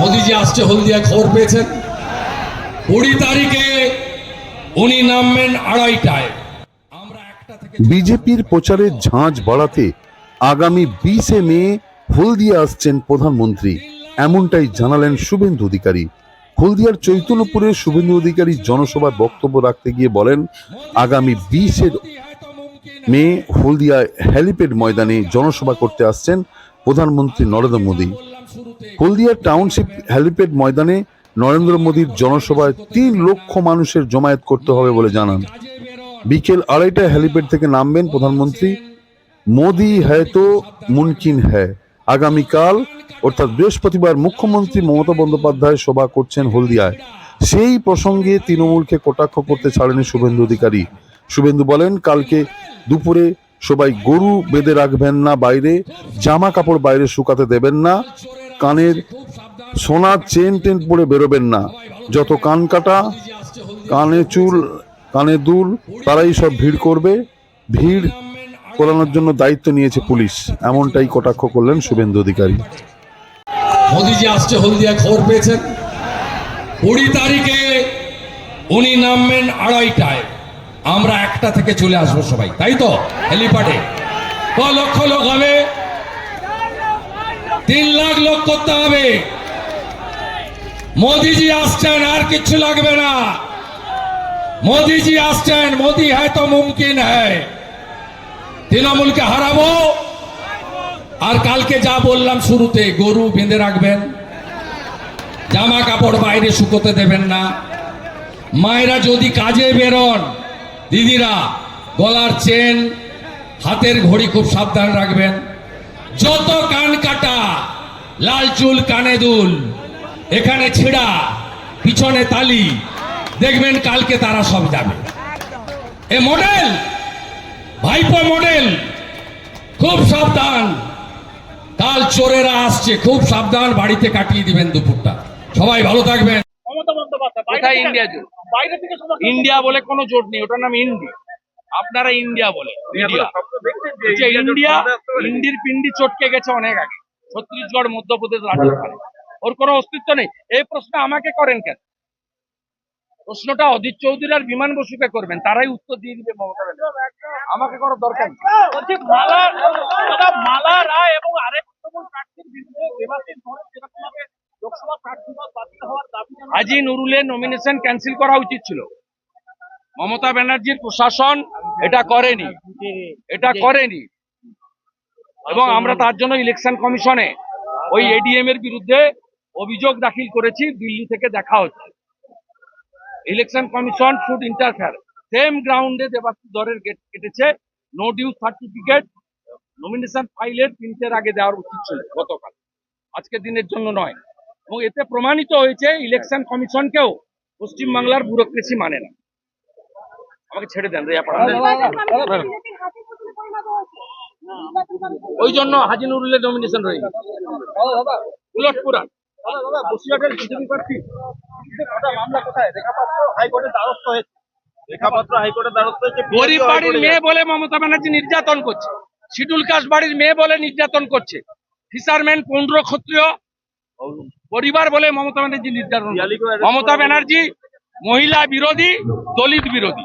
মোদিজি আসছে হলদিয়া খবর পেয়েছেন। কুড়ি তারিখে উনি নামবেন আড়াইটায়। বিজেপির প্রচারের ঝাঁজ বাড়াতে আগামী বিশে মে হলদিয়া আসছেন প্রধানমন্ত্রী। এমনটাই জানালেন শুভেন্দু অধিকারী। হলদিয়ার চৈতন্যপুরে শুভেন্দু অধিকারী জনসভায় বক্তব্য রাখতে গিয়ে বলেন আগামী বিশের মে হলদিয়া হ্যালিপ্যাড ময়দানে জনসভা করতে আসছেন প্রধানমন্ত্রী নরেন্দ্র মোদী। হলদিয়া টাউনশিপ হ্যালিপ্যাড ময়দানে নরেন্দ্র মোদীর জনসভায় তিন লক্ষ মানুষের জমায়েত করতে হবে বলে জানান। বিকেল আড়াইটায় হ্যালিপ্যাড থেকে নামবেন প্রধানমন্ত্রী। মোদি হ্যায় তো মুনকিন হ্যায়। আগামীকাল, অর্থাৎ বৃহস্পতিবার, মুখ্যমন্ত্রী মমতা বন্দ্যোপাধ্যায় সভা করছেন হলদিয়ায়। সেই প্রসঙ্গে তৃণমূলকে কটাক্ষ করতে ছাড়েনি শুভেন্দু অধিকারী। শুভেন্দু বলেন, কালকে দুপুরে সবাই গরু বেঁধে রাখবেন না, বাইরে জামা কাপড় বাইরে শুকাতে দেবেন না। কানের সোনার চেন টেন পরে বেরোবেন না। যত কান কাটা, কানে চুল, কানে দুল, তারাই সব ভিড় করবে। ভিড় করানোর জন্য দায়িত্ব নিয়েছে পুলিশ। এমনটাই কটাক্ষ করলেন শুভেন্দু অধিকারী। মোদিজি আসছে, হলদিয়া খবর পেয়েছেন। কুড়ি তারিখে উনি নামবেন আড়াইটায়। আমরা একটা থেকে চলে আসব সবাই, তাই তো? হেলিপ্যাডে। লক্ষ লোক হবে? তিন লাখ লোক করতে হবে। মোদিজি আসছেন, আর কিছু লাগবে না। মোদিজি আসছেন, মোদি হ্যায় তো মুমকিন হ্যায়। তৃণমূলকে হারাবো। আর কালকে যা বললাম শুরুতে, গরু বেঁধে রাখবেন। জামা কাপড় বাইরে শুকোতে দেবেন না। মায়েরা যদি কাজে বেরোন, দিদিরা, গলার চেন, হাতের ঘড়ি খুব সাবধান রাখবেন। যত কান কাটা লাল চুল কানে দুল এখানে ছিড়া পিছনে তালি দেখবেন কালকে তারা সব যাবে। এ মডেল ভাইপো মডেল খুব সাবধান। কাল চোরেরা আসছে খুব সাবধান বাড়িতে কাটিয়ে দিবেন দুপুরটা। সবাই ভালো থাকবেন। ইন্ডিয়া ইন্ডিয়া বলে কোনো জোট নেই ওটার নাম ইন্ডি আপনারা ইন্ডিয়া বলে ইন্ডিয়া ইন্ডিয়া ইন্ডির পিন্ডি চটকে গেছে অনেক আগে। ছত্তিশগড় মধ্যপ্রদেশ রাজস্থানে। ওর কোনো অস্তিত্ব নেই। এই প্রশ্ন আমাকে করেন কেন? প্রশ্নটা অজিত চৌধুরী আর বিমান বসুকে করবেন। তারাই উত্তর দিয়ে দিবে মমতা আমাকে করার দরকার নেই। বলছি মালা মালা রায় এবং আরেক প্রার্থীর বিরুদ্ধে দেবাশিস ধরে যেরকম লোকসভা প্রার্থী বাতিল হওয়ার দাবি জানানো নুরুলের নমিনেশন ক্যান্সেল করা উচিত ছিল। মমতা ব্যানার্জির প্রশাসন এটা করেনি। এটা করেনি। এবং আমরা তার জন্য ইলেকশন কমিশনে ওই এডিএম এর বিরুদ্ধে অভিযোগ দাখিল করেছি দিল্লি থেকে দেখা হচ্ছে। Election commission should interfere same গ্রাউন্ডে দেবাশিস দরের গেট কেটেছে নো ডিউ সার্টিফিকেট নমিনেশন ফাইলের তিনটের আগে দেওয়ার উচিত ছিল গতকাল। আজকের দিনের জন্য নয়। এবং এতে প্রমাণিত হয়েছে ইলেকশন কমিশনকেও পশ্চিমবাংলার ব্যুরোক্রেসি মানে না। আমাকে ছেড়ে দেন রেয়া পাঠান ওই জন্য হাজি নুরুলের নমিনেশন রয়ে উলট দাদা বসিরহাটের বিজেপি প্রার্থী। কটা মামলা? কোথায়? রেখাপাত্র হাইকোর্টের দ্বারস্থ হয়েছে। রেখাপাত্র হাইকোর্টের দ্বারস্থ হয়েছে। গরিব বাড়ির মেয়ে বলে মমতা ব্যানার্জি নির্যাতন করছে। শিডুল কাস্ট বাড়ির মেয়ে বলে নির্যাতন করছে। ফিশারম্যান পনেরো ক্ষত্রিয় পরিবার বলে মমতা ব্যানার্জি নির্যাতন মমতা ব্যানার্জি মহিলা বিরোধী দলিত বিরোধী।